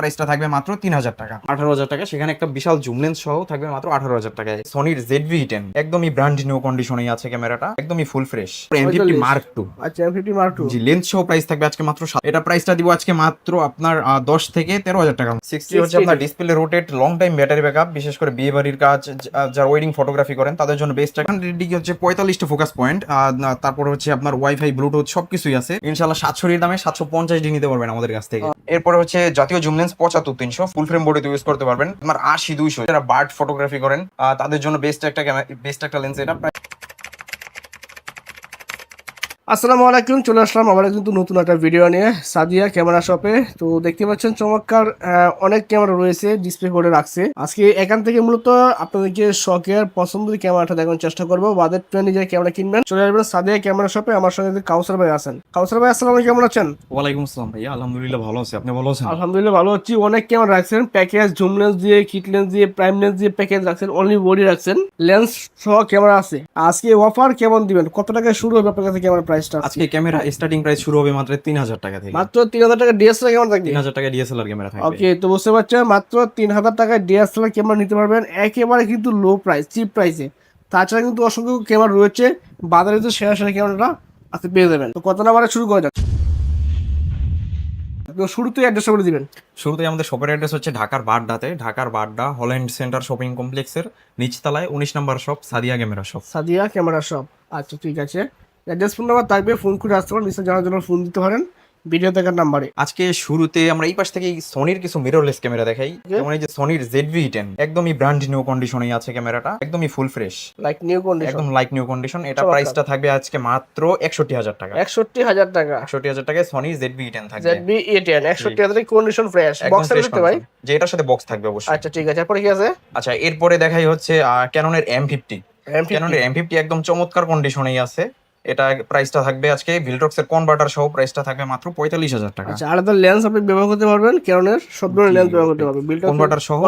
প্রাইসটা থাকবে মাত্র তিন হাজার টাকা। আঠারো হাজার টাকা সেখানে একটা বিশাল জুম লেন্স সহ থাকবে মাত্র আঠারো হাজার টাকায়। সনির জেড ভি টেন একদমই ব্র্যান্ড নিউ কন্ডিশনেই আছে ক্যামেরাটা একদমই full fresh M fifty mark two আচ্ছা M fifty mark two G lens সহ প্রাইস থাকবে আজকে মাত্র এটা প্রাইসটা দিব আজকে মাত্র আপনার দশ থেকে তেরো হাজার টাকা। সিক্সটি হচ্ছে আপনার display rotate long time battery backup বিশেষ করে বিয়ে বাড়ির কাজ যারা ওয়েডিং ফটোগ্রাফি করেন তাদের জন্য বেস্ট এখন হচ্ছে পঁয়তাল্লিশটা ফোকাস পয়েন্ট তারপর হচ্ছে আপনার ওয়াইফাই ব্লুটুথ সবকিছুই আছে। ইনশাল্লাহ সাতশোর দামে সাতশো পঞ্চাশ ডি নিতে পারবেন আমাদের কাছ থেকে। এরপরে হচ্ছে জাতীয় জুম লেন্স পঁচাত্তর তিনশো ফুল ফ্রেম বডিতে ইউজ করতে পারবেন। আশি দুইশো। যারা বার্ড ফটোগ্রাফি করেন তাদের জন্য বেস্ট একটা বেস্ট একটা লেন্স এটা আসসালামু আলাইকুম চলে আসলাম আবার কিন্তু নতুন একটা ভিডিও নিয়ে। সাদিয়া ক্যামেরা শপে তো দেখতে পাচ্ছেন চমৎকার অনেক ক্যামেরা রয়েছে ডিসপ্লে করে রাখছে। আজকে এখান থেকে মূলত আপনাদেরকে শখের পছন্দের ক্যামেরাটা দেখানোর চেষ্টা করব। বাদের ট্রেন নিজের ক্যামেরা কিনবেন চলে আসবেন সাদিয়া ক্যামেরা শপে আমার সঙ্গে কাউসার ভাই আছেন। কাউসার ভাই আসসালাম কেমন আছেন? ওয়ালাইকুম আসসালাম ভাইয়া আলহামদুলিল্লাহ ভালো আছি। আপনি ভালো আছেন? আলহামদুলিল্লাহ ভালো আছি। অনেক ক্যামেরা রাখছেন প্যাকেজ জুম লেন্স দিয়ে কিট লেন্স দিয়ে প্রাইম লেন্স দিয়ে প্যাকেজ রাখছেন অনলি বডি রাখছেন। লেন্স সহ ক্যামেরা আছে। আজকে অফার কেমন দিবেন? কত টাকায় শুরু হবে আপনার কাছে ক্যামেরা প্রাইসটা আজকে ক্যামেরা স্টার্টিং প্রাইস শুরু হবে মাত্র তিন হাজার টাকা থেকে। মাত্র তিন হাজার টাকা ডিএসএলআর ক্যামেরা থাকবে? তিন হাজার টাকা ডিএসএলআর ক্যামেরা থাকবে। ওকে তো বুঝতে পারছেন মাত্র তিন হাজার টাকায় ডিএসএলআর ক্যামেরা নিতে পারবেন। একেবারে কিন্তু লো প্রাইস চিপ প্রাইসে তাছাড়া কিন্তু অসংখ্য ক্যামেরা রয়েছে বাজারে তো সেরা সেরা ক্যামেরাটা আজকে পেয়ে যাবেন। তো কত নাম্বারে শুরু করে যাক? তো শুরুতেই অ্যাড্রেস করে দিবেন। শুরুতে আমাদের শপের অ্যাড্রেস হচ্ছে ঢাকার বাড্ডাতে। ঢাকার বাড্ডা হল্যান্ড সেন্টার শপিং কমপ্লেক্সের নিচতলায় উনিশ নম্বর shop Sadia camera shop Sadia camera shop আচ্ছা ঠিক আছে। অ্যাড্রেস ফোন নাম্বার থাকবে ফোন করে আসতে পারেন নিশ্চয় জানার জন্য ফোন দিতে পারেন ভিডিও দেখার নাম্বারে আজকে শুরুতে আমরা এই পাশ থেকে সনির কিছু মিররলেস ক্যামেরা দেখাই। যেমন এই যে সনির জেড ভি টেন একদমই ব্র্যান্ড নিউ কন্ডিশনেই আছে ক্যামেরাটা একদমই full fresh like new condition একদম লাইক নিউ কন্ডিশন এটা প্রাইসটা থাকবে আজকে মাত্র একষট্টি হাজার টাকা। একষট্টি হাজার টাকা। একষট্টি হাজার টাকায় সনি জেড ভি টেন থাকবে। জেড বি এ টেন একষট্টি হাজার কন্ডিশন ফ্রেশ বক্সের fresh ভাই? যে এটার সাথে বক্স থাকবে অবশ্যই। আচ্ছা ঠিক আছে। এরপরে কি আছে? আচ্ছা এরপরে দেখাই হচ্ছে ক্যাননের এম ফিফটি ক্যাননের এম ফিফটি একদম চমৎকার কন্ডিশনেই আছে। এটা প্রাইসটা থাকবে আজকে ভিলটক্স কনভার্টার সহ প্রাইসটা থাকবে মাত্র পঁয়তাল্লিশ হাজার টাকা। আচ্ছা আলাদা লেন্স আপনি ব্যবহার করতে পারবেন সব ধরনের লেন্স ব্যবহার করতে পারবেন। বিল্ড কনভার্টার সহ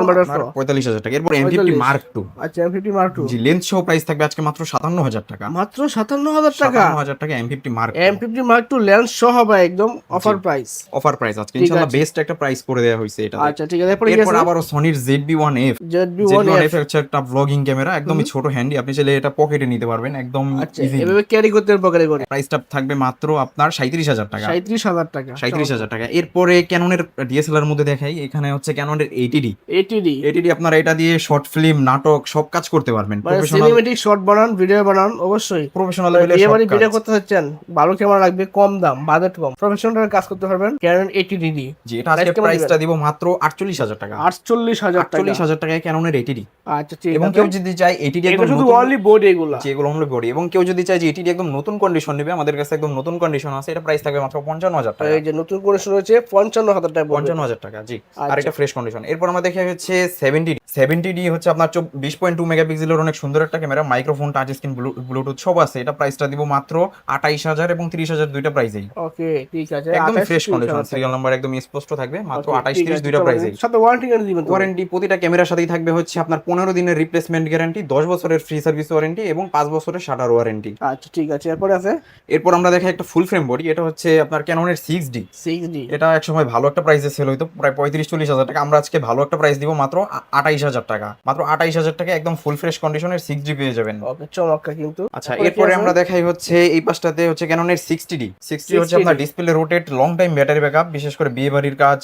পঁয়তাল্লিশ হাজার টাকা। এরপর এম ফিফটি মার্ক টু আচ্ছা M fifty mark two G lens সহ প্রাইস থাকবে আজকে মাত্র সাতান্ন হাজার টাকা। মাত্র সাতান্ন হাজার টাকা? হাজার টাকা M fifty mark M fifty mark two lens সহ হবে একদম অফার প্রাইস অফার প্রাইস আজকে। ইনশাআল্লাহ বেস্ট একটা প্রাইস করে দেওয়া হয়েছে এটা। আচ্ছা ঠিক আছে। এরপর আছে? আবারও সনির Z V one F Z V one F হচ্ছে একটা ব্লগিং ক্যামেরা একদমই ছোট হ্যান্ডি আপনি চাইলে এটা পকেটে নিতে পারবেন একদম আচ্ছা ইজি এভাবে ক্যারি করতে পকেটে করে। প্রাইসটা থাকবে মাত্র আপনার সাঁত্রিশ হাজার টাকা। সাঁত্রিশ হাজার টাকা। সাঁত্রিশ হাজার টাকা। এরপরে ক্যাননের ডিএসএলআর মধ্যে দেখাই এখানে হচ্ছে ক্যাননের এইটিডি এটিডি এইটিডি আপনারা এটা দিয়ে শর্ট ফিল্ম নাটক সব কাজ করতে পারবেন। মানে সিনেমেটিক শর্ট বানান ভিডিও বানান অবশ্যই। প্রফেশনাল বিয়ে লেভেলের বাড়ি ভিডিও করতে চাচ্ছেন ভালো ক্যামেরা লাগবে কম দাম বাজেট কম। প্রফেশনাল কাজ করতে পারবেন ক্যানন এইটিডি জি এটা আজকে প্রাইসটা দিব মাত্র আটচল্লিশ হাজার টাকা। আটচল্লিশ হাজার টাকা। আটচল্লিশ হাজার টাকায় ক্যাননের এইটিডি আচ্ছা ঠিক এবং কেউ যদি চায় এইটিডি একদম শুধু অনলি বোর্ড এগুলা। এগুলো আমরা বলি এবং কেউ যদি চায় যে এটিডি একদম নতুন কন্ডিশন নেবে আমাদের কাছে একদম নতুন কন্ডিশন আছে এটা প্রাইস থাকবে মাত্র পঞ্চান্ন হাজার টাকা। এই যে নতুন কন্ডিশন রয়েছে পঞ্চান্ন হাজার টাকা। পঞ্চান্ন হাজার টাকা জি। আর। এটা ফ্রেশ কন্ডিশন এরপর আমরা দেখে হচ্ছে সেভেন্টি সেভেন্টি ডি হচ্ছে আপনার বিশ পয়েন্ট টু মেগাপিক্সেলের অনেক সুন্দর একটা camera microphone touch screen bluetooth সব আছে। এটা প্রাইসটা দিব মাত্র আঠাইশ হাজার এবং তিরিশ হাজার দুইটা প্রাইসেই ওকে ঠিক আছে। একদম ফ্রেশ কন্ডিশন সিরিয়াল নাম্বার একদম স্পষ্ট থাকবে মাত্র আঠাইশ তিরিশ দুইটা চলো, প্রাইসেই সাথে ওয়ারেন্টি কার্ড দিবেন ওয়ারেন্টি প্রতিটা ক্যামেরার সাথেই থাকবে হচ্ছে আপনার পনেরো দিনের রিপ্লেসমেন্ট গ্যারান্টি দশ বছরের ফ্রি সার্ভিস ওয়ারেন্টি এবং পাঁচ বছরের শাটার ওয়ারেন্টি আচ্ছা ঠিক আছে। এরপরে আছে? এরপর আমরা একটা ফুল ফ্রেম বডি এটা হচ্ছে আপনার ক্যাননের সিক্স ডি সিক্স ডি এটা ভালো একটা প্রাইসে সেল হইতো প্রায় পঁয়ত্রিশ চল্লিশ হাজার টাকা। আমরা আজকে ভালো একটা প্রাইস দিব মাত্র আটাইশ হাজার টাকা। মাত্র আটাইশ হাজার টাকা একদম ফুল ফ্রেশ কন্ডিশনের সিক্স ডি পেয়ে যাবেন। চমৎকার কিন্তু। আচ্ছা এরপরে আমরা দেখাই হচ্ছে এই পাশটাতে হচ্ছে ক্যাননের সিক্সটি ডি সিক্সটি হচ্ছে আপনার display rotate long time battery backup বিশেষ করে বিয়ে বাড়ির কাজ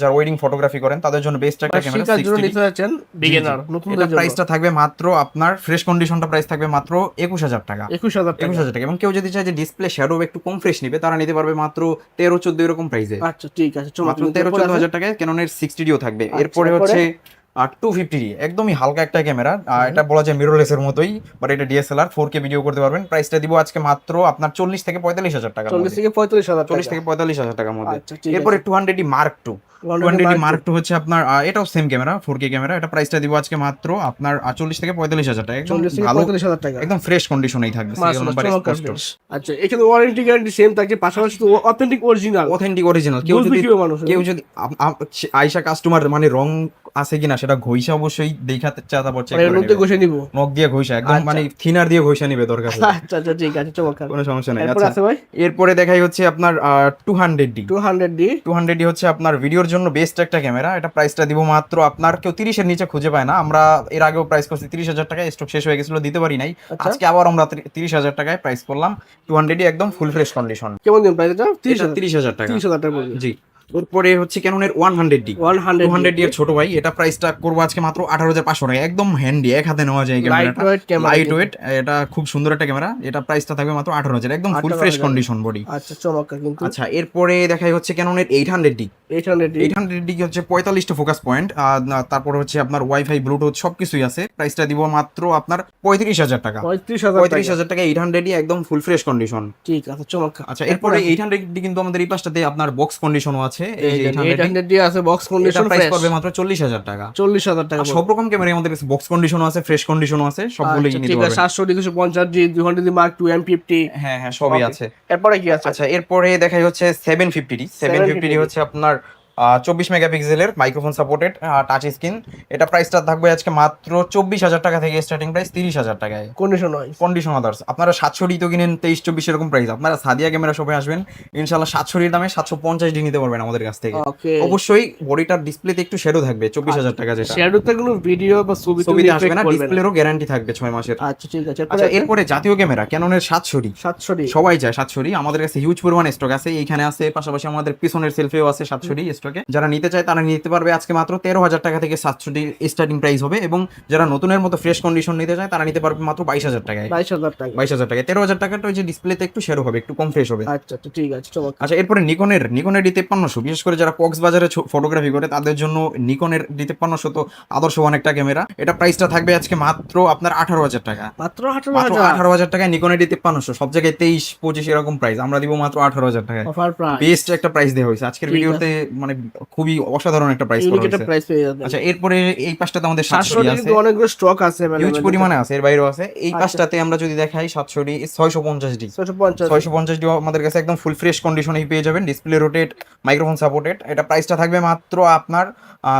যারা ওয়েডিং ফটোগ্রাফি করেন তাদের জন্য বেস্ট একটা ক্যামেরা শিকার জন্য 60D নিতে যাচ্ছেন বিগিনার নতুন প্রাইসটা থাকবে মাত্র আপনার ফ্রেশ কন্ডিশনটা প্রাইস থাকবে মাত্র একুশ হাজার টাকা। একুশ হাজার একুশ হাজার টাকা এবং কেউ যদি চায় যে ডিসপ্লে শ্যাডো একটু কম ফ্রেশ নিবে তারা নিতে পারবে মাত্র তেরো চোদ্দ এরকম প্রাইসে আচ্ছা ঠিক আছে মাত্র তেরো চোদ্দ? হাজার টাকায় কেননের সিক্সটি ডিও থাকবে আচ্ছা, এরপরে? হচ্ছে আর টু ফিফটি একদমই হালকা একটা ক্যামেরা। এটা বলা যায় মিররলেস এর মতোই বাট এটা ডিএসএলআর ফোর কে ভিডিও করতে পারবেন। প্রাইসটা দিব আজকে মাত্র আপনার চল্লিশ থেকে পঁয়তাল্লিশ হাজার টাকা চল্লিশ থেকে পঁয়তাল্লিশ হাজার চল্লিশ টাকা থেকে পঁয়তাল্লিশ হাজার টাকার মধ্যে। আচ্ছা এরপরে two hundred mark two two 200 hundred Mark mark two হচ্ছে আপনার এটাও same camera four K camera. এটা প্রাইসটা দিব আজকে মাত্র আপনার চল্লিশ থেকে পঁয়তাল্লিশ হাজার টাকা। একদম চল্লিশ থেকে ভালো পঁয়তাল্লিশ হাজার টাকা। একদম ফ্রেশ কন্ডিশনেই থাকবে। আচ্ছা এখানে ওয়ারেন্টি গ্যারান্টি সেম থাকে পাশাপাশি তো অথেন্টিক অরিজিনাল অথেন্টিক অরিজিনাল কেউ যদি কেউ যদি আম- আম- আয়সা কাস্টমার মানে রং আছে কিনা সেটা ঘইসা অবশ্যই দেখাতে চা তারপর চেক মানে এর মধ্যে নেবে। ঘষে নিব? নখ দিয়ে ঘইসা একদম আচ্ছা। মানে থিনার দিয়ে ঘইসা নিবে দরকার। আচ্ছা আচ্ছা ঠিক আছে চমৎকার। কোনো সমস্যা নেই আচ্ছা। আছে ভাই? এরপরে দেখাই হচ্ছে আপনার two hundred D two hundred D two hundred D হচ্ছে আপনার ভিডিওর জন্য বেস্ট একটা ক্যামেরা। এটা প্রাইসটা দিব মাত্র আপনার কেউ 30 এর নিচে খুঁজে পায় না। আমরা এর আগেও প্রাইস করছি তিরিশ হাজার টাকায় স্টক শেষ হয়ে গেছিল দিতে পারি নাই। আচ্ছা। আজকে আবার আমরা তিরিশ হাজার টাকায় প্রাইস করলাম। টু হান্ড্রেড একদম ফুল ফ্রেশ কন্ডিশন কেমন দিন প্রাইস এটা তিরিশ হাজার। তিরিশ হাজার টাকা। তিরিশ হাজার টাকা জি। এরপরে হচ্ছে ক্যাননের one hundred D one hundred hundred এর ছোট ভাই এটা প্রাইসটা করব আজকে মাত্র আঠারো হাজার পাঁচশো টাকা। একদম হ্যান্ডি এক হাতে নেওয়া যায় ক্যামেরাটা। লাইট ওয়েট এটা খুব সুন্দর একটা ক্যামেরা। এটা প্রাইসটা থাকবে মাত্র আঠারো হাজার। একদম ফুল ফ্রেশ কন্ডিশন বডি আচ্ছা চমৎকার কিন্তু। আচ্ছা এরপরে দেখাই হচ্ছে ক্যাননের eight hundred D eight hundred D eight hundred D হচ্ছে পঁয়তাল্লিশটা ফোকাস পয়েন্ট আর তারপর হচ্ছে আপনার ওয়াইফাই ব্লুটুথ সবকিছুই আছে। প্রাইসটা দিব মাত্র আপনার পঁয়ত্রিশ হাজার টাকা। পঁয়ত্রিশ হাজার পঁয়ত্রিশ টাকা হাজার টাকা এইট হান্ড্রেডই একদম ফুল ফ্রেশ কন্ডিশন ঠিক আছে চমৎকার। আচ্ছা এরপরে এইট হান্ড্রেড ডি কিন্তু আমাদের এই পাশটাতে আপনার বক্স কন্ডিশনও আছে। এই 800 আছে বক্স কন্ডিশন প্রাইস পড়বে মাত্র চল্লিশ হাজার টাকা। সব রকম ক্যামেরা আমাদের কাছে বক্স কন্ডিশনও আছে ফ্রেশ কন্ডিশনও আছে সবগুলোই আচ্ছা, নিতে দুই hundred D mark two M fifty হ্যাঁ হ্যাঁ সবই আছে। এরপরে কি আছে? আচ্ছা এরপরে দেখাই হচ্ছে seven fifty D seven fifty হচ্ছে আপনার চব্বিশ মেগাপিক্সেলের মাইক্রোফোন সাপোর্টেড টাচ স্ক্রিন এটা প্রাইসটা থাকবে আজকে মাত্র চব্বিশ হাজার টাকা থেকে স্টার্টিং প্রাইস তিরিশ হাজার টাকায়। কন্ডিশন হয় কন্ডিশন আদার্স আপনারা সাতশো ডি তো কিনেন তেইশ চব্বিশ এরকম প্রাইস আপনারা সাদিয়া ক্যামেরা সবাই আসবেন ইনশাল্লাহ সাতশো ডির দামে সাতশো পঞ্চাশ ডি নিতে পারবেন আমাদের কাছ থেকে। অবশ্যই বডিটার ডিসপ্লেতে একটু শেডো থাকবে চব্বিশ হাজার টাকা যেটা। শ্যাডোতে কোনো ভিডিও বা ছবি ছবি আসবে না ডিসপ্লেরও গ্যারান্টি থাকবে ছয় মাসের। আচ্ছা ঠিক আছে। আচ্ছা এরপরে জাতীয় ক্যামেরা ক্যাননের সাতশো ডি সাতশো ডি সবাই যায় সাতশোরি আমাদের কাছে হিউজ পরিমাণ স্টক আছে। এইখানে আছে পাশাপাশি আমাদের পিছনের সেলফিও আছে সাতশোরি স্টকে যারা নিতে চায় তারা নিতে পারবে আজকে মাত্র তেরো হাজার টাকা থেকে সাতশোটি স্টার্টিং প্রাইস হবে এবং যারা নতুনের মতো ফ্রেশ কন্ডিশন নিতে চায় তারা নিতে পারবে মাত্র বাইশ হাজার টাকায়। বাইশ হাজার টাকা। বাইশ হাজার টাকায়। তেরো হাজার টাকাটা ওই যে ডিসপ্লেতে একটু শেরো হবে একটু কম ফ্রেশ হবে। আচ্ছা আচ্ছা ঠিক আছে আচ্ছা এরপরে নিকনের নিকনের ডি তেপ্পান্নশো। বিশেষ করে যারা কক্সবাজারে ফটোগ্রাফি করে তাদের জন্য নিকনের ডি তেপ্পান্নশো তো আদর্শবান একটা ক্যামেরা এটা প্রাইসটা থাকবে আজকে মাত্র আপনার আঠারো হাজার টাকা। মাত্র আঠারো হাজার? আঠারো হাজার টাকায় নিকনের ডি তেপ্পান্নশো। সব জায়গায় তেইশ পঁচিশ এরকম প্রাইস আমরা দিব মাত্র আঠারো হাজার টাকায়। প্রাইস বেস্ট একটা প্রাইস দেওয়া হয়েছে। আজকের ভিডিওতে মানে খুবই অসাধারণ একটা প্রাইস করা হয়েছে। প্রাইস পেয়ে যাবেন। আচ্ছা এরপরে এই পাশটাতে আমাদের সাতশো সাতশো আছে। কিন্তু অনেকগুলো স্টক আছে মানে হিউজ পরিমাণে আছে এর বাইরেও আছে। এই আচ্ছা। পাশটাতে আমরা যদি দেখাই সাতশো ডি ছয়শো পঞ্চাশ ডি। ছয়শো পঞ্চাশ। ছয়শো পঞ্চাশ ডি আমাদের কাছে একদম ফুল ফ্রেশ কন্ডিশনেই পেয়ে যাবেন। ডিসপ্লে রোটেট মাইক্রোফোন সাপোর্টেড এটা প্রাইসটা থাকবে মাত্র আপনার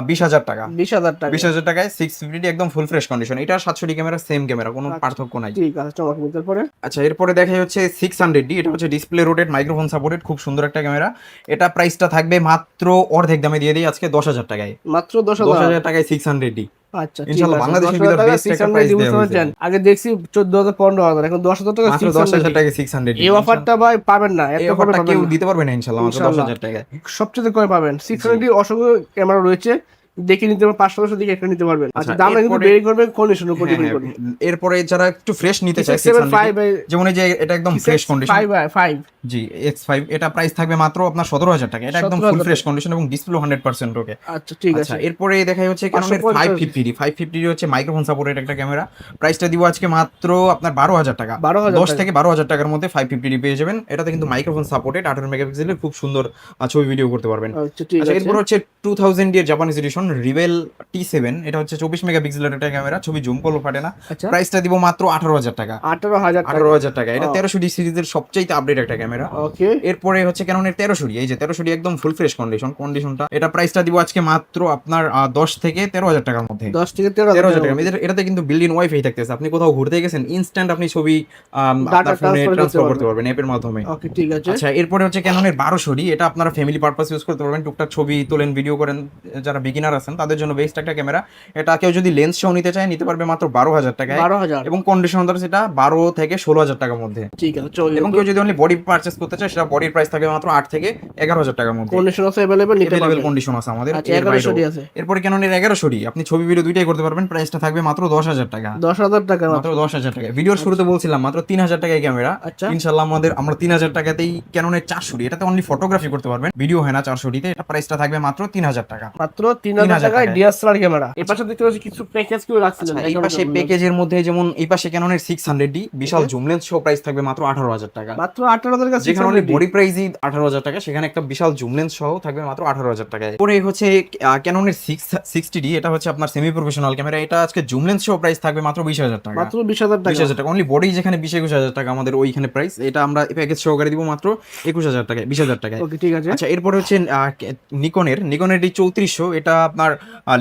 বিশ হাজার টাকা। বিশ হাজার টাকা। বিশ হাজার টাকায় সিক্স ফিফটি একদম ফুল ফ্রেশ কন্ডিশন এটা সাতশো ডি ক্যামেরা সেম ক্যামেরা কোনো আচ্ছা। পার্থক্য নাই। ঠিক আছে চমৎকার তারপরে। আচ্ছা এরপরে দেখা যাচ্ছে সিক্স হান্ড্রেড ডি। এটা হচ্ছে ডিসপ্লে রোটেড মাইক্রোফোন সাপোর্টেড খুব সুন্দর একটা ক্যামেরা এটা প্রাইসটা থাকবে মাত্র অর্ধেক দামে দিয়ে দিই আজকে দশ হাজার টাকায়। মাত্র দশ হাজার। টাকায় সিক্স হান্ড্রেড ডি আচ্ছা ঠিক ইনশাআল্লাহ বাংলাদেশের ভিতর টাকা একটা 600 দেওয়া। আগে দেখছি 600 এই অফারটা ভাই পাবেন না। এত কমে কেউ দিতে পারবে না মাত্র সবচেয়ে কমে পাবেন। সিক্স হান্ড্রেড অসংখ্য ক্যামেরা রয়েছে। দেখে নিতে পারবেন পাঁচশো দশশো দিকে একটা নিতে পারবেন। আচ্ছা আচ্ছা, দামটা কিন্তু এরপরে- বেরি করবেন কন্ডিশনের উপর হ্যাঁ, ডিপেন্ড হ্যাঁ, করবে এরপরে যারা একটু ফ্রেশ নিতে চায় যেমন এই যে এটা একদম fresh condition five G X five এটা প্রাইস থাকবে মাত্র আপনার সতেরো হাজার টাকা। এটা একদম ফুল ফ্রেশ কন্ডিশন এবং ডিসপ্লে হান্ড্রেড পার্সেন্ট ওকে আচ্ছা ঠিক আচ্ছা আছে। এরপরে দেখাই হচ্ছে ক্যাননের ফাইভ ফিফটি ফাইভ ফিফটি হচ্ছে মাইক্রোফোন সাপোর্টেড একটা ক্যামেরা প্রাইসটা দিব আজকে মাত্র আপনার বারো হাজার টাকা। 12,000 দশ থেকে বারো হাজার টাকার মধ্যে ফাইভ ফিফটি পেয়ে যাবেন। এটাতে কিন্তু মাইক্রোফোন সাপোর্টেড আঠারো মেগাপিক্সেলের খুব সুন্দর ছবি ভিডিও করতে পারবেন। আচ্ছা ঠিক আছে। এরপর হচ্ছে টু থাউজেন্ড এর জাপানিজ এডিশন রিভেল টি সেভেন এটা হচ্ছে চব্বিশ মেগাপিক্সেলের একটা ক্যামেরা ছবি জুম করলেও ফাটে না। আচ্ছা। প্রাইসটা দিব মাত্র আঠারো হাজার টাকা। আঠারো হাজার টাকা। আঠারো হাজার টাকা। এটা তেরোশো ডি সিরিজের সবচেয়ে আপডেট একটা ক্যামেরা ওকে। এরপরে হচ্ছে ক্যাননের তেরোশো ডি এই যে তেরোশো ডি একদম ফুল ফ্রেশ কন্ডিশন কন্ডিশনটা এটা প্রাইসটা দিব আজকে মাত্র আপনার দশ থেকে তেরো হাজার টাকার মধ্যে। দশ থেকে তেরো হাজার টাকা। এদের- এটাতে কিন্তু বিল্ডিং ওয়াইফাই থাকতেছে। আপনি কোথাও ঘুরতে গেছেন ইনস্ট্যান্ট আপনি ছবি আপনার ফোনে ট্রান্সফার করতে পারবেন। পারবেন অ্যাপের মাধ্যমে। ওকে ঠিক আছে। আচ্ছা এরপরে হচ্ছে ক্যাননের বারোশো ডি এটা আপনারা ফ্যামিলি পারপাস ইউজ করতে পারবেন। টুকটাক ছবি তোলেন ভিডিও করেন। যারা বিগিনার আছেন তাদের জন্য বেস্ট একটা ক্যামেরা। এটা কেউ যদি লেন্স সহ নিতে চায় নিতে পারবে মাত্র বারো হাজার টাকায়। বারো হাজার। এবং কন্ডিশন ধরে সেটা বারো থেকে ষোলো হাজার টাকার মধ্যে। ঠিক আছে চল এবং কেউ যদি অনলি বডি পারচেস করতে চায় সেটা বডির প্রাইস থাকবে মাত্র আট থেকে এগারো হাজার টাকার মধ্যে। কন্ডিশন আছে অ্যাভেলেবল নিতে পারবেন কন্ডিশন আছে আমাদের আচ্ছা এর। আছে। এরপরে ক্যাননের এগারোশো ডি আপনি ছবি ভিডিও দুইটাই করতে পারবেন প্রাইসটা থাকবে মাত্র দশ হাজার টাকা। দশ হাজার টাকা মাত্র। দশ হাজার টাকা। ভিডিওর শুরুতে বলছিলাম মাত্র তিন হাজার টাকায় ক্যামেরা। আচ্ছা। ইনশাল্লাহ আমাদের আমরা তিন হাজার টাকাতেই ক্যাননের চারশো ডি এটাতে অনলি ফটোগ্রাফি করতে পারবেন। ভিডিও হয় না চারশো ডিতে এটা প্রাইসটা থাকবে মাত্র তিন হাজার টাকা। মাত্র তিন হাজার টাকায় টাকায়। ডিএসএলআর ক্যামেরা এই পাশে দেখতে পাচ্ছি কিছু প্যাকেজ কেউ রাখছিলেন এই পাশে প্যাকেজের মধ্যে যেমন এই পাশে ক্যাননের সিক্স হান্ড্রেড ডি বিশাল জুম লেন্স সহ প্রাইস থাকবে মাত্র আঠারো হাজার টাকা। মাত্র আঠারো হাজার যেখানে অনলি বডি প্রাইসই আঠারো হাজার টাকা সেখানে একটা বিশাল জুম লেন্স সহ থাকবে মাত্র আঠারো হাজার টাকায়। পরে হচ্ছে ক্যাননের সিক্স সিক্সটি ডি এটা হচ্ছে আপনার সেমি প্রফেশনাল ক্যামেরা এটা আজকে জুম লেন্স সহ প্রাইস থাকবে মাত্র বিশ হাজার টাকা। মাত্র টাকা। হাজার টাকা অনলি বডি যেখানে বিশ একুশ হাজার টাকা আমাদের ওইখানে প্রাইস এটা আমরা প্যাকেজ সহকারে দিব মাত্র একুশ হাজার টাকায় বিশ হাজার টাকায়। ওকে ঠিক আছে। আচ্ছা এরপরে হচ্ছে নিকনের নিকনের চৌত্রিশশো এটা আপনার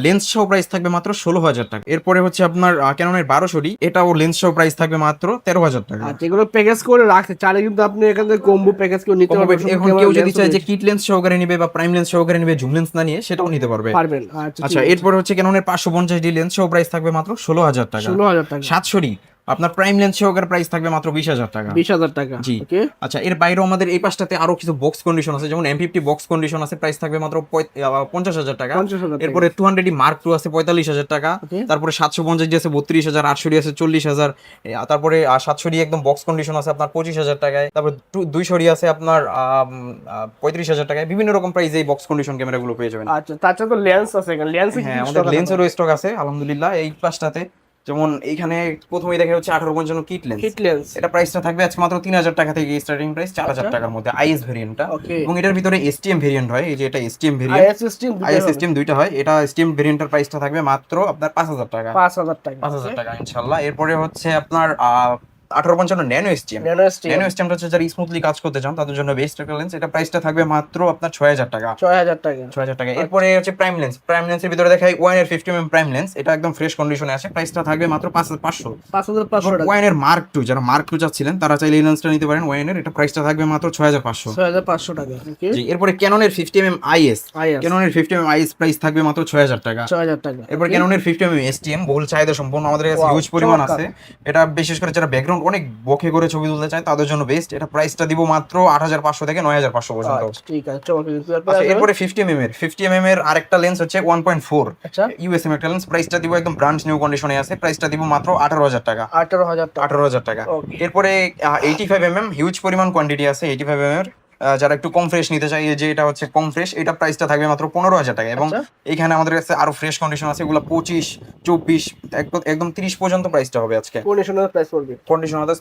লেন্স সহ প্রাইস থাকবে মাত্র ষোলো হাজার টাকা। এরপরে হচ্ছে আপনার ক্যাননের ডি এটাও লেন্স সহ প্রাইস থাকবে মাত্র তেরো হাজার টাকা। আচ্ছা এগুলো প্যাকেজ করে রাখছে চাইলে কিন্তু আপনি এখান থেকে কম্বো প্যাকেজ করে নিতে পারবেন এখন কেউ যদি চায় যে কিট লেন্স সহকারে নিবে বা প্রাইম লেন্স সহকারে নিবে জুম লেন্স না নিয়ে সেটাও নিতে পারবে। পারবেন আচ্ছা আচ্ছা এরপরে হচ্ছে ক্যাননের পাঁচশো পঞ্চাশ ডি লেন্স সহ প্রাইস থাকবে মাত্র ষোলো হাজার টাকা। ষোলো হাজার টাকা। সাতশো ডি আপনার প্রাইম লেন্স সহকারে প্রাইস থাকবে মাত্র বিশ হাজার টাকা। বিশ হাজার টাকা জি। ওকে আচ্ছা এর বাইরেও আমাদের এই পাশটাতে আরও কিছু বক্স কন্ডিশন আছে যেমন এম ফিফটি বক্স কন্ডিশন আছে প্রাইস থাকবে মাত্র পঞ্চাশ হাজার টাকা। এরপরে টু হান্ড্রেড মার্ক টু আছে পঁয়তাল্লিশ হাজার টাকা। তারপরে সাতশো পঞ্চাশ আছে বত্রিশ হাজার আটশো আছে চল্লিশ হাজার। তারপরে সাতশো একদম বক্স কন্ডিশন আছে আপনার পঁচিশ হাজার টাকায়। তারপর দুইশো আছে আপনার পঁয়ত্রিশ হাজার টাকায়। বিভিন্ন রকম প্রাইস এই বক্স কন্ডিশন ক্যামেরাগুলো পেয়ে যাবেন। আচ্ছা তাছাড়া তো লেন্স আছে লেন্স হ্যাঁ আমাদের লেন্সেরও স্টক আছে আলহামদুলিল্লাহ। এই পাশটাতে যেমন এইখানে প্রথমে দেখা হচ্ছে আঠারো পঞ্চান্ন কিট লেন্স কিট লেন্স এটা প্রাইসটা থাকবে আজকে মাত্র তিন হাজার টাকা থেকে স্টার্টিং প্রাইস চার হাজার আচ্ছা। টাকার মধ্যে আইএস ভেরিয়েন্টটা এবং এটার ভিতরে এসটিএম ভেরিয়েন্ট হয় এই যে এটা STM variant IS system IS system দুইটা হয়। এটা এসটিএম ভেরিয়েন্টের প্রাইসটা থাকবে মাত্র আপনার পাঁচ হাজার টাকা। পাঁচ হাজার টাকা। পাঁচ হাজার টাকা ইনশাল্লাহ। এরপরে হচ্ছে আপনার আঠারো পঞ্চান্ন ন্যানো এসটিএম ন্যানো এসটিএমটা হচ্ছে যারা স্মুথলি কাজ করতে চান তাদের জন্য বেস্ট একটা লেন্স এটা প্রাইসটা থাকবে মাত্র আপনার ছয় হাজার টাকা। ছয় হাজার টাকা। ছয় হাজার টাকা। এরপরে হচ্ছে প্রাইম লেন্স প্রাইম লেন্সের ভিতরে ওয়ানের ফিফটি এম প্রাইম লেন্স এটা একদম ফ্রেশ কন্ডিশনে আছে। প্রাইসটা থাকবে মাত্র পাঁচ হাজার পাঁচশো। পাঁচ হাজার পাঁচশো টাকা। ওয়াইনের মার্ক টু যারা মার্ক টু চাচ্ছিলেন তারা চাইলে এই লেন্সটা নিতে পারেন ওয়াইনের এটা প্রাইসটা থাকবে মাত্র ছয় হাজার পাঁচশো। ছয় হাজার পাঁচশো টাকা। ওকে জি এরপরে ক্যাননের ফিফটি এম আইএস ক্যাননের ফিফটি এম আইএস প্রাইস থাকবে মাত্র ছয় হাজার টাকা। ছয় হাজার টাকা। এরপর ক্যাননের ফিফটি এম এসটিএম বহুল চাহিদা সম্পন্ন আমাদের কাছে হিউজ পরিমাণ আছে। এটা বিশেষ করে যারা ব্যাকগ্রাউন্ড অনেক বকে করে ছবি তুলতে চায় তাদের জন্য বেস্ট এটা প্রাইসটা দিব মাত্র আট হাজার পাঁচশো থেকে নয় হাজার পাঁচশো পর্যন্ত। আচ্ছা, ঠিক আছে আচ্ছা এরপরে ফিফটি এম এর। ফিফটি এম এর আরেকটা লেন্স হচ্ছে ওয়ান পয়েন্ট ফোর ইউএসএম একটা লেন্স প্রাইসটা দিব একদম ব্রাঞ্চ নিউ কন্ডিশনে আছে। প্রাইসটা দিব মাত্র আঠারো হাজার টাকা। আঠারো হাজার টাকা। আঠারো হাজার টাকা। এরপরে eighty five M M huge পরিমাণ কোয়ান্টিটি আছে এইটি ফাইভ এম এর। যারা একটু কম ফ্রেশ নিতে চাই যে এটা হচ্ছে কম ফ্রেশ এটা প্রাইসটা থাকবে মাত্র পনেরো হাজার টাকা। এবং আচ্ছা। এখানে আমাদের কাছে আরও ফ্রেশ কন্ডিশন আছে এগুলো পঁচিশ চব্বিশ একদম তিরিশ পর্যন্ত প্রাইসটা হবে আজকে। কন্ডিশনার প্রাইস পড়বে।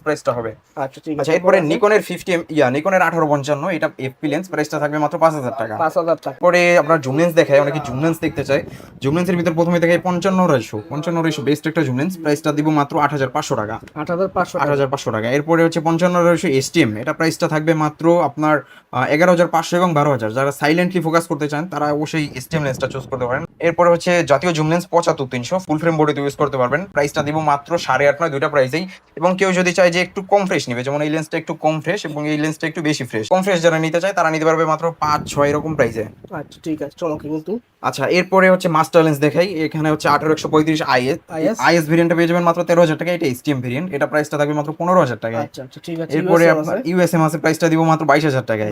প্রাইসটা হবে। আচ্ছা ঠিক আচ্ছা আছে এরপরে নিকনের ফিফটি ইয়া নিকনের আঠারো পঞ্চান্ন এটা এফপি লেন্স প্রাইসটা থাকবে মাত্র পাঁচ হাজার টাকা। পাঁচ হাজার টাকা। পরে আপনার জুম লেন্স দেখায় অনেকে জুম লেন্স দেখতে চায়। জুম লেন্সের ভিতর প্রথমে দেখায় পঞ্চান্ন রেশো পঞ্চান্ন রেশো বেস্ট একটা জুম লেন্স প্রাইসটা দিব মাত্র আট হাজার পাঁচশো টাকা। আট হাজার পাঁচশো আট টাকা। হাজার পাঁচশো টাকা। এরপরে হচ্ছে পঞ্চান্ন রয়েছে এসটিএম এটা প্রাইসটা থাকবে মাত্র আপনার এগারো হাজার পাঁচশো এবং বারো হাজার। যারা সাইলেন্টলি ফোকাস করতে চান, তারা অবশ্যই এসটিএম লেন্সটা চুজ করতে পারেন। এরপরে হচ্ছে জাতীয় জুম লেন্স পঁচাত্তর, তিনশো। ফুল ফ্রেম বডিতে ইউজ করতে পারবেন। প্রাইসটা দিব মাত্র সাড়ে আট নয়, দুইটা প্রাইসেই এবং কেউ যদি চায় যে একটু কম ফ্রেশ নিবে, যেমন এই লেন্সটা একটু কম ফ্রেশ এবং এই লেন্সটা একটু বেশি ফ্রেশ কম ফ্রেশ যারা নিতে চায়, তারা নিতে পারবে মাত্র পাঁচ, ছয় এরকম প্রাইসে আচ্ছা ঠিক আছে। চলো কিন্তু আচ্ছা এরপরে হচ্ছে মাস্টার লেন্স দেখাই। এখানে হচ্ছে আঠারো একশো পঁয়ত্রিশ আইএস আইএস ভেরিয়েন্টটা পেয়ে যাবেন মাত্র তেরো হাজার টাকা এটা এসটিএম ভেরিয়েন্ট এটা প্রাইসটা থাকবে মাত্র পনেরো হাজার টাকায়। আচ্ছা আচ্ছা আছে এরপরে আপনার আছে? ইউএসএম আছে প্রাইসটা দিব মাত্র বাইশ হাজার টাকা।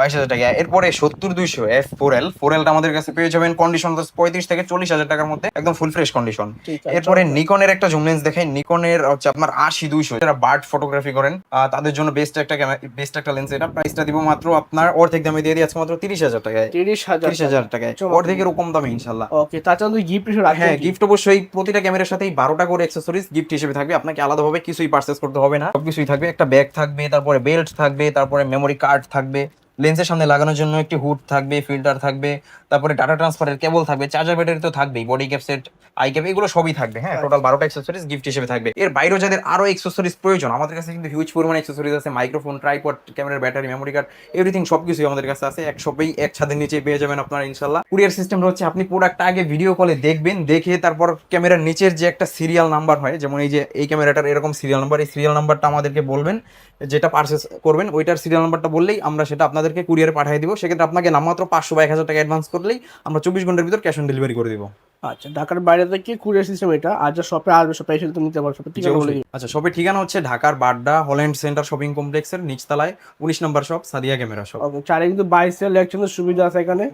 বাইশ হাজার টাকা এরপরে সত্তর দুইশো এফ ফোর এল ফোর এলটা আমাদের কাছে পেয়ে যাবেন কন্ডিশন পঁয়ত্রিশ থেকে চল্লিশ হাজার টাকার মধ্যে একদম ফুল ফ্রেশ কন্ডিশন এরপরে নিকনের একটা জুম লেন্স দেখাই। নিকনের হচ্ছে আপনার আশি দুইশো। যারা বার্ড ফটোগ্রাফি করেন তাদের জন্য বেস্ট একটা বেস্ট একটা লেন্স এটা। প্রাইসটা দিব মাত্র আপনার অর্ধেক দামে দিয়ে দিয়েছে মাত্র তিরিশ হাজার টাকায়। তিরিশ হাজার টাকায়। চমৎকার। অর্ধেকের কম দামে ইনশাল্লাহ ওকে তাছাড়া তুই গিফট হিসেবে হ্যাঁ গিফট অবশ্যই প্রতিটা ক্যামেরার সাথেই বারোটা করে অ্যাক্সেসরিজ গিফট হিসেবে থাকবে। আপনাকে আলাদাভাবে কিছুই পারচেস করতে হবে না। সবকিছুই থাকবে। একটা ব্যাগ থাকবে তারপরে বেল্ট থাকবে তারপরে মেমোরি কার্ড থাকবে। লেন্সের সামনে লাগানোর জন্য একটি হুড থাকবে ফিল্টার থাকবে তারপরে ডাটা ট্রান্সফারের কেবল থাকবে চার্জার ব্যাটারি তো থাকবেই body cap set eye cap এগুলো সবই থাকবে হ্যাঁ টোটাল বারোটা অ্যাক্সেসরিজ গিফট হিসেবে থাকবে। এর বাইরেও যাদের আরও অ্যাক্সেসরিজ প্রয়োজন আমাদের কাছে কিন্তু হিউজ পরিমাণ অ্যাক্সেসরিজ আছে মাইক্রোফোন ট্রাইপড ক্যামেরার ব্যাটারি মেমোরি কার্ড এভরিথিং সবকিছুই আমাদের কাছে আছে এক সবই এক ছাদের নিচে পেয়ে যাবেন আপনারা ইনশাল্লাহ কুরিয়ার সিস্টেমটা হচ্ছে আপনি প্রোডাক্টটা আগে ভিডিও কলে দেখবেন দেখে তারপর ক্যামেরার নিচের যে একটা সিরিয়াল নাম্বার হয় যেমন এই যে এই ক্যামেরাটার এরকম সিরিয়াল নাম্বার এই সিরিয়াল নাম্বারটা আমাদেরকে বলবেন যেটা পারচেস করবেন ওইটার সিরিয়াল নাম্বারটা বললেই আমরা সেটা আপনাদেরকে কুরিয়ারে পাঠিয়ে দিব। সেক্ষেত্রে আপনাকে নামমাত্র পাঁচশো বা এক হাজার টাকা অ্যাডভান্স করলেই আমরা চব্বিশ ঘণ্টার ভিতর ক্যাশ অন ডেলিভারি করে দিব। আচ্ছা ঢাকার বাইরে থেকে কুরিয়ার সিস্টেম এটা। আর যা শপে আসবে শপে এসে তো নিতে শপে বলে আচ্ছা শপের ঠিকানা হচ্ছে ঢাকার বাড্ডা হল্যান্ড সেন্টার শপিং কমপ্লেক্সের নিচতলায় উনিশ নম্বর শপ সাদিয়া ক্যামেরা শপ চারে কিন্তু বাইশ সেল একসঙ্গে সুবিধা আছে এখানে।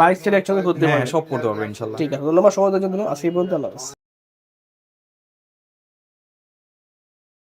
বাইশ সেল একসঙ্গে করতে হ্যাঁ পারবে। সব করতে পারবে ইনশাল্লাহ। ঠিক আছে ধন্যবাদ সময় দেওয়ার জন্য। এই পর্যন্ত আল্লাহ।